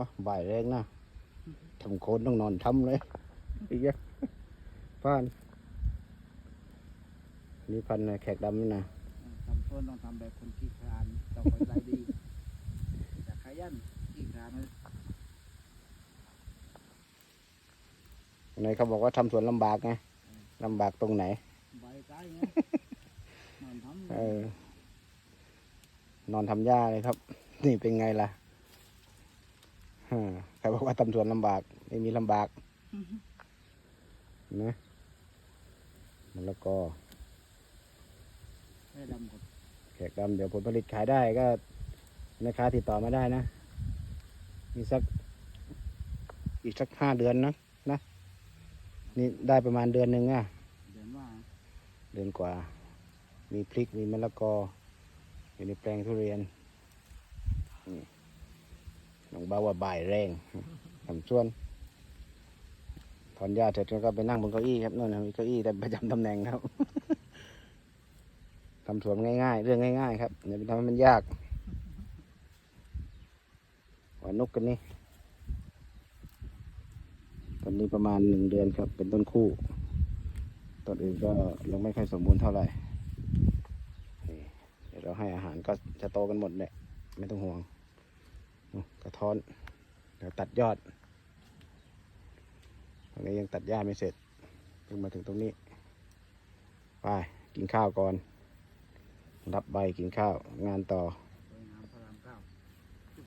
มาบ่ายแรงนะทำโคนต้องนอนทำเลยอีกเยอะป้านนี่พันธุ์แขกดำนี่นะทำต้นต้องทำแบบคนขี้คลานต้องคอยใจดีแต่ขยันขี้คลานเลยไหนเขาบอกว่าทำสวนลำบากไงลำบากตรงไหนใบใจไงนอนทำเออนอนทำหญ้าเลยครับ นี่เป็นไงล่ะฮะ ใครบอกว่าทำสวนลำบาก ไม่มีลำบากเห็นะมันแล้วก็ให้ดำกับแขกดำเดี๋ยวผลผลิตขายได้ก็แม่ค้าติดต่อมาได้นะ มีสัก อีกสักห้าเดือนนะนะ นี่ได้ประมาณเดือนหนึ่งอะเดินว่า เดือนกว่า มีพริกมีมะละกออยู่ในแปลงทุเรียนนี่ น้องบ้าว่าบ่ายแรงทำส่วนถอนหญ้าเสร็จก็ไปนั่งบนเก้าอี้ครับนู่นนะมีเก้าอี้แต่ประจำตำแหน่งครับทำสวนง่ายๆ เรื่องง่ายๆ ครับอย่าไปทำให้มันยากหวานนกกันนี่ต้นนี้ประมาณหนึ่งเดือนครับ เป็นต้นคู่ต้นอื่นก็ยังไม่ค่อยสมบูรณ์เท่าไหร่เดี๋ยวเราให้อาหารก็จะโตกันหมดแหละไม่ต้องห่วง กระท้อน เดี๋ยวตัดยอด ตรงนี้ยังตัดหญ้าไม่เสร็จเพิ่งมาถึงตรงนี้ ไป กินข้าวก่อน รับใบกินข้าวงานต่อ